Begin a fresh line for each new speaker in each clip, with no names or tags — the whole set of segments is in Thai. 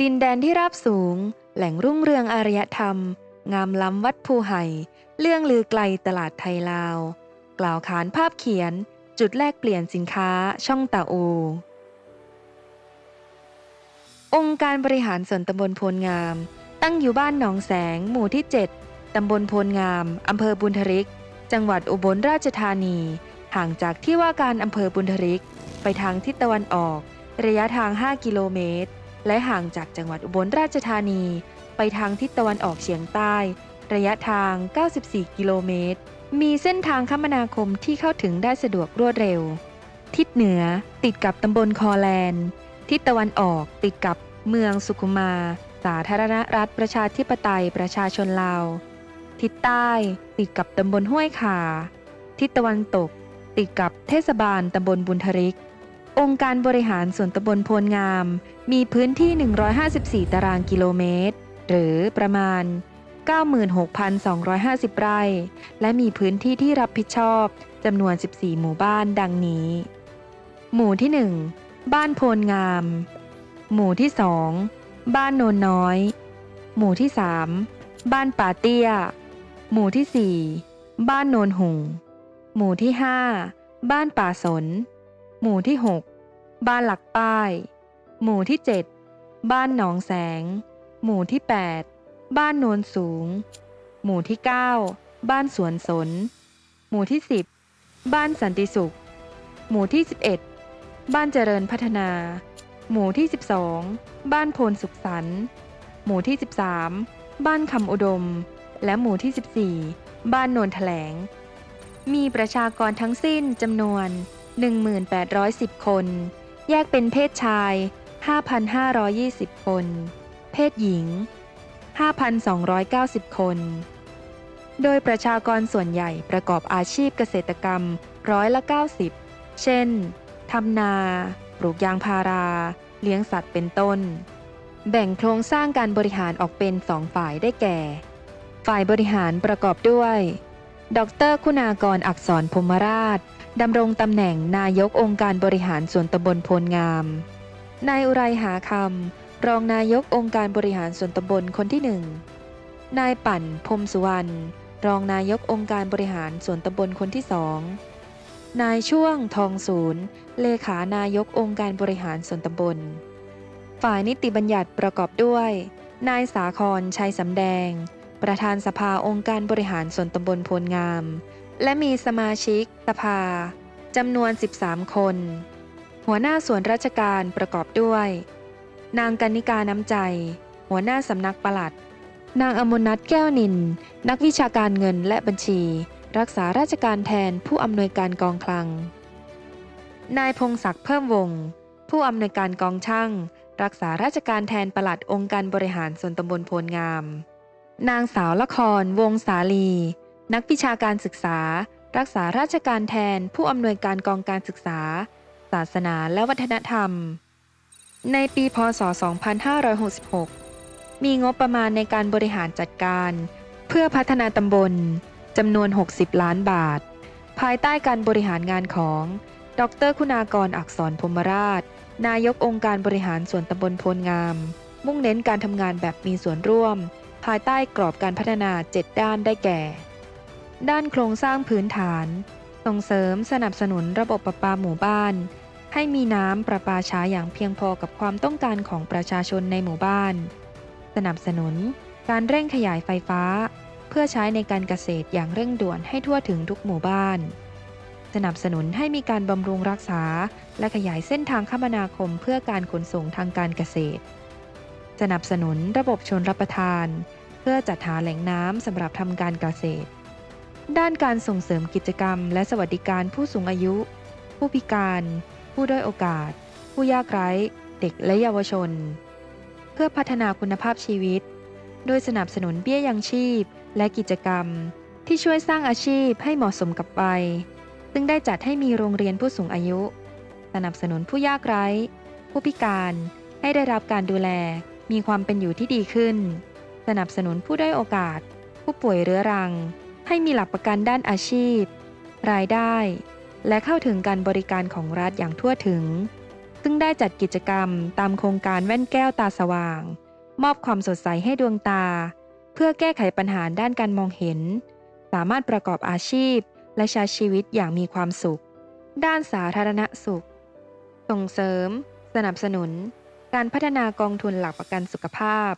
ดินแดนที่ราบสูง แหล่งรุ่งเรืองอารยธรรม งามล้ำวัดภูไห่เรื่องลือไกลตลาดไทยลาว กล่าวขานภาพเขียน จุดแลกเปลี่ยนสินค้าช่องตาอู องค์การบริหารส่วนตำบลโพลงาม ตั้งอยู่บ้านหนองแสง หมู่ที่ 7 ตำบลโพลงาม อำเภอบุญทริก จังหวัดอุบลราชธานี ห่างจากที่ว่าการอำเภอบุญทริก ไปทางทิศตะวันออก ระยะทาง 5 กิโลเมตร และห่างจากจังหวัดอุบลราชธานี ไปทางทิศตะวันออกเฉียงใต้ ระยะทาง 94 กิโลเมตร มีเส้นทางคมนาคมที่เข้าถึงได้สะดวกรวดเร็ว ทิศเหนือติดกับตำบลคอแลนด์ทิศตะวันออกติดกับเมืองสุขุมา สาธารณรัฐประชาธิปไตยประชาชนลาว ทิศใต้ติดกับตำบลห้วยขา ทิศตะวันตก ติดกับเทศบาลตำบลบุญทริก องค์การบริหารส่วนตำบลโพลงาม มีพื้นที่ 154 ตารางกิโลเมตร หรือประมาณ 96,250 ไร่ และมีพื้นที่ที่รับผิดชอบจำนวน 14 หมู่บ้านดังนี้ หมู่ที่ 1 บ้านโพลงาม หมู่ที่ 2 บ้านโนนน้อย หมู่ที่ 3 บ้านป่าเตี้ย หมู่ที่ 4 บ้านโนนหุง หมู่ที่ 5 บ้านป่าสน หมู่ที่ 6 บ้านหลักป้าย หมู่ที่ 7 บ้านหนองแสง หมู่ที่ 8 บ้านโนนสูง หมู่ที่ 9 บ้านสวนสน หมู่ที่ 10 บ้านสันติสุข หมู่ที่ 11 บ้านเจริญพัฒนา หมู่ที่ 12 บ้านโพนสุขสันต์หมู่ที่ 13 บ้านคำอุดม และหมู่ที่ 14 บ้านโนนแถลง มีประชากรทั้งสิ้นจำนวน 1,810 คน แยกเป็นเพศชาย 5,520 คน เพศหญิง 5,290 คน โดยประชากรส่วนใหญ่ประกอบอาชีพเกษตรกรรมร้อยละ 90 เช่น ทำนา ปลูกยางพารา เลี้ยงสัตว์เป็นต้น แบ่งโครงสร้างการบริหารออกเป็นสองฝ่ายได้แก่ ฝ่ายบริหารประกอบด้วย ดร คุณากรอักษรพมราช ดำรงตำแหน่งนายกองค์การบริหารส่วนตำบลโพลงาม นายอุไรหาคำ รองนายกองค์การบริหารส่วนตำบลคนที่หนึ่ง นายปั่นพรมสุวรรณ รองนายกองค์การบริหารส่วนตำบลคนที่สอง นายช่วงทองศูนย์ เลขานายกองค์การบริหารส่วนตำบล ฝ่ายนิติบัญญัติประกอบด้วย นายสาครชัยสำแดง ประธานสภาองค์การบริหารส่วนตำบลโพลงาม และมีสมาชิกสภาจำนวน 13 คน หัวหน้าส่วนราชการประกอบด้วย นางกนิกาน้ำใจ หัวหน้าสำนักปลัด นางอมนัทแก้วนิน นักวิชาการเงินและบัญชี รักษาราชการแทนผู้อำนวยการกองคลัง นายพงศักดิ์เพิ่มวงศ์ผู้อำนวยการกองช่าง รักษาราชการแทนปลัดองค์การบริหารส่วนตำบลโพลงาม นางสาวละครวงสาลี นักวิชาการศึกษา รักษาราชการแทนผู้อำนวยการกองการศึกษา ศาสนาและวัฒนธรรม ในปีพศ 2566 มีงบประมาณในการบริหารจัดการ เพื่อพัฒนาตำบลจำนวน 60 ล้านบาท ภายใต้การบริหารงานของ ดรคุณากรอักษรพรมราช นายกองค์การบริหารส่วนตำบลโพลงาม มุ่งเน้นการทำงานแบบมีส่วนร่วม ภายใต้กรอบการพัฒนา 7 ด้านได้แก่ ด้านโครงสร้างพื้นฐาน ส่งเสริมสนับสนุนระบบประปาหมู่บ้าน ให้มีน้ำประปาใช้อย่างเพียงพอกับความต้องการของประชาชนในหมู่บ้าน สนับสนุนการเร่งขยายไฟฟ้า เพื่อใช้ในการเกษตรอย่างเร่งด่วนให้ทั่วถึงทุกหมู่บ้าน สนับสนุนให้มีการบำรุงรักษา และขยายเส้นทางคมนาคมเพื่อการขนส่งทางการเกษตร สนับสนุนระบบชนรับประทาน เพื่อจัดหาแหล่งน้ำสำหรับทำการเกษตร ด้านการส่งเสริมกิจกรรม และสวัสดิการผู้สูงอายุ ผู้พิการ ผู้ด้อยโอกาส ผู้ยากไร้ เด็กและเยาวชน เพื่อพัฒนาคุณภาพชีวิต โดยสนับสนุนเบี้ยยังชีพ และกิจกรรม ที่ช่วยสร้างอาชีพให้เหมาะสมกับวัยซึ่งได้จัดให้มีโรงเรียนผู้สูงอายุ สนับสนุนผู้ยากไร้ ผู้พิการให้ได้รับการดูแล มีความเป็นอยู่ที่ดีขึ้น สนับสนุนผู้ได้อยโอกาส ผู้ป่วยเรื้อรัง ให้มีหลักประกันด้านอาชีพ รายได้ และเข้าถึงการบริการของรัฐอย่างทั่วถึง ซึ่งได้จัดกิจกรรมตามโครงการแว่นแก้วตาสว่าง มอบความสดใสให้ดวงตา เพื่อแก้ไขปัญหาด้านการมองเห็น สามารถประกอบอาชีพ และใช้ชีวิตอย่างมีความสุข ด้านสาธารณสุข ส่งเสริม สนับสนุน การพัฒนากองทุนหลักประกันสุขภาพ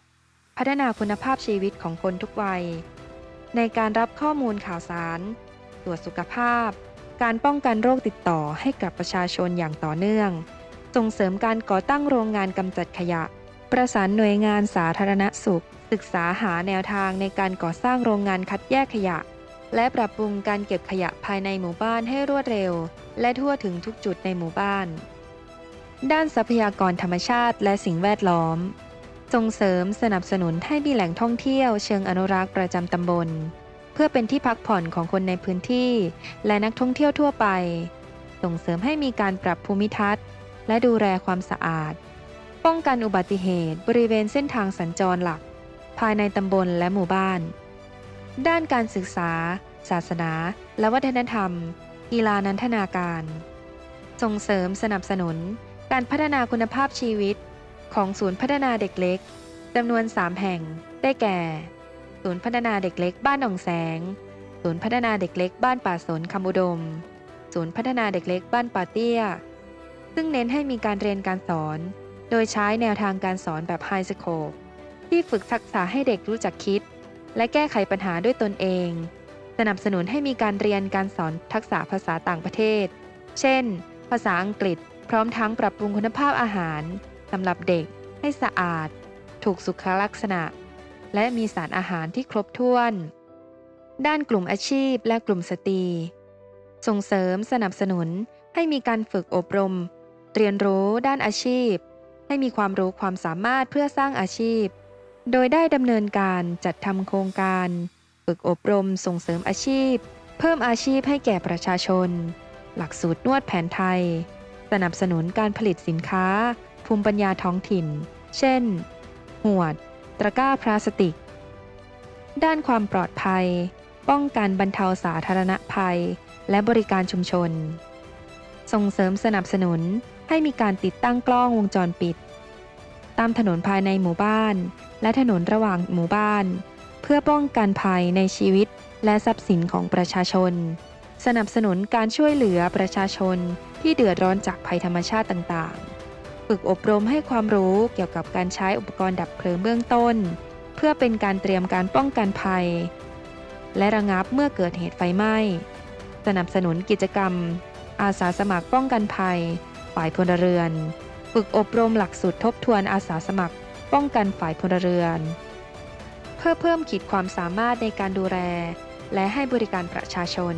พัฒนาคุณภาพชีวิตของคนทุกวัย ในการรับข้อมูลข่าวสาร ตรวจสุขภาพ การป้องกันโรคติดต่อให้กับประชาชนอย่างต่อเนื่อง ส่งเสริมการก่อตั้งโรงงานกำจัดขยะ ประสานหน่วยงานสาธารณสุข ศึกษาหาแนวทางในการก่อสร้างโรงงานคัดแยกขยะ และปรับปรุงการเก็บขยะภายในหมู่บ้านให้รวดเร็ว และทั่วถึงทุกจุดในหมู่บ้าน ด้านทรัพยากรธรรมชาติและสิ่งแวดล้อม ส่งเสริมสนับสนุนให้มีแหล่งท่องเที่ยวเชิงอนุรักษ์ประจำตำบล เพื่อเป็นที่พักผ่อนของคนในพื้นที่ และนักท่องเที่ยวทั่วไป ส่งเสริมให้มีการปรับภูมิทัศน์ และดูแลความสะอาด ป้องกันอุบัติเหตุบริเวณเส้นทางสัญจรหลัก ภายในตำบลและหมู่บ้าน ด้านการศึกษา ศาสนา และวัฒนธรรม กีฬานันทนาการ ส่งเสริมสนับสนุน การพัฒนาคุณภาพชีวิต ของศูนย์พัฒนาเด็กเล็กจำนวน 3 แห่ง ได้แก่ ศูนย์พัฒนาเด็กเล็กบ้านหนองแสง ศูนย์พัฒนาเด็กเล็กบ้านป่าสนคำอุดม ศูนย์พัฒนาเด็กเล็กบ้านป่าเตี้ย ซึ่งเน้นให้มีการเรียนการสอน โดยใช้แนวทางการสอนแบบไฮสโคปที่ฝึกทักษะให้เด็กรู้จักคิด และแก้ไขปัญหาด้วยตนเอง สนับสนุนให้มีการเรียนการสอนทักษะภาษาต่างประเทศ เช่น ภาษาอังกฤษ พร้อมทั้งปรับปรุงคุณภาพอาหาร สำหรับเด็กให้สะอาด ถูกสุขลักษณะ และมีสารอาหารที่ครบถ้วน ด้านกลุ่มอาชีพและกลุ่มสตรี ส่งเสริมสนับสนุนให้มีการฝึกอบรม เรียนรู้ด้านอาชีพ ให้มีความรู้ความสามารถเพื่อสร้างอาชีพ โดยได้ดำเนินการจัดทำโครงการ ฝึกอบรมส่งเสริมอาชีพ เพิ่มอาชีพให้แก่ประชาชน หลักสูตรนวดแผนไทย สนับสนุนการผลิตสินค้า ภูมิปัญญาท้องถิ่น เช่น หวด ตะกร้าพลาสติก ด้านความปลอดภัย ป้องกันบรรเทาสาธารณภัย และบริการชุมชน ส่งเสริมสนับสนุนให้มีการติดตั้งกล้องวงจรปิด ตามถนนภายในหมู่บ้าน และถนนระหว่างหมู่บ้าน เพื่อป้องกันภัยในชีวิตและทรัพย์สินของประชาชน สนับสนุนการช่วยเหลือประชาชนที่เดือดร้อนจากภัยธรรมชาติต่างๆ ฝึกอบรมให้ความรู้เกี่ยวกับการใช้อุปกรณ์ดับเพลิงเบื้องต้น เพื่อเป็นการเตรียมการป้องกันภัย และระงับเมื่อเกิดเหตุไฟไหม้ สนับสนุนกิจกรรม อาสาสมัครป้องกันภัย ฝ่ายพลเรือน ฝึกอบรมหลักสูตรทบทวนอาสาสมัคร ป้องกันฝ่ายพลเรือน เพื่อเพิ่มขีดความสามารถในการดูแล และให้บริการประชาชน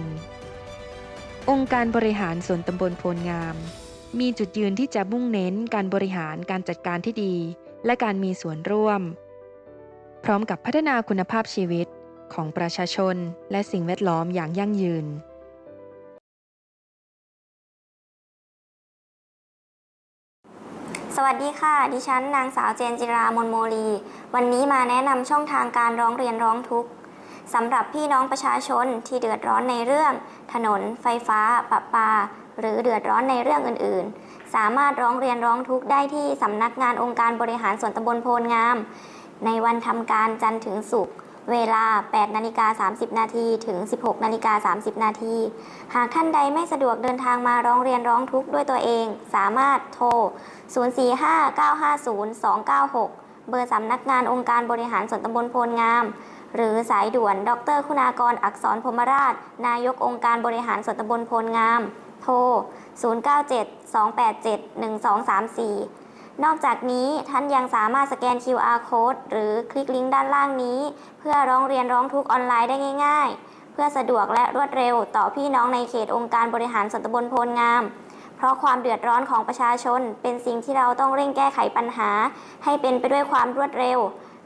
องค์การบริหารส่วนตำบลโพลงาม มีจุดยืนที่จะมุ่งเน้นการบริหารการจัดการที่ดี และการมีส่วนร่วม พร้อมกับพัฒนาคุณภาพชีวิตของประชาชนและสิ่งแวดล้อมอย่างยั่งยืน
สวัสดีค่ะ ดิฉันนางสาวเจนจิรามนโมลี วันนี้มาแนะนำช่องทางการร้องเรียนร้องทุกข์สำหรับพี่น้องประชาชนที่เดือดร้อนในเรื่อง ถนน ไฟฟ้าประปา หรือเดือดร้อนในเรื่องอื่น ๆ สามารถร้องเรียนร้องทุกข์ได้ที่สำนักงานองค์การบริหารส่วนตำบลโพลงาม ในวันทำการจันทร์ถึงศุกร์เวลา 8 นาฬิกา 30 นาทีถึง 16 นาฬิกา 30 นาทีหากท่านใดไม่สะดวกเดินทางมาร้องเรียนร้องทุกข์ด้วยตัวเอง สามารถโทร 045-950-296 เบอร์สำนักงานองค์การบริหารส่วนตำบลโพลงาม หรือสายด่วน ดร คุณากร อักษรพรหมราช นายกองค์การบริหารส่วนตำบลโพลงาม โทร 097-287-1234 นอกจากนี้ท่านยังสามารถสแกน QR code หรือคลิกลิงก์ด้านล่างนี้ เพื่อร้องเรียนร้องทุกข์ออนไลน์ได้ง่าย ๆ เพื่อสะดวกและรวดเร็วต่อพี่น้องในเขตองค์การบริหารส่วนตำบลโพลงามเพราะความเดือดร้อนของประชาชน เป็นสิ่งที่เราต้องเร่งแก้ไขปัญหา ให้เป็นไปด้วยความรวดเร็ว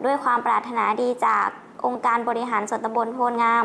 ด้วยความปรารถนาดีจากองค์การบริหารส่วนตำบลโพลงาม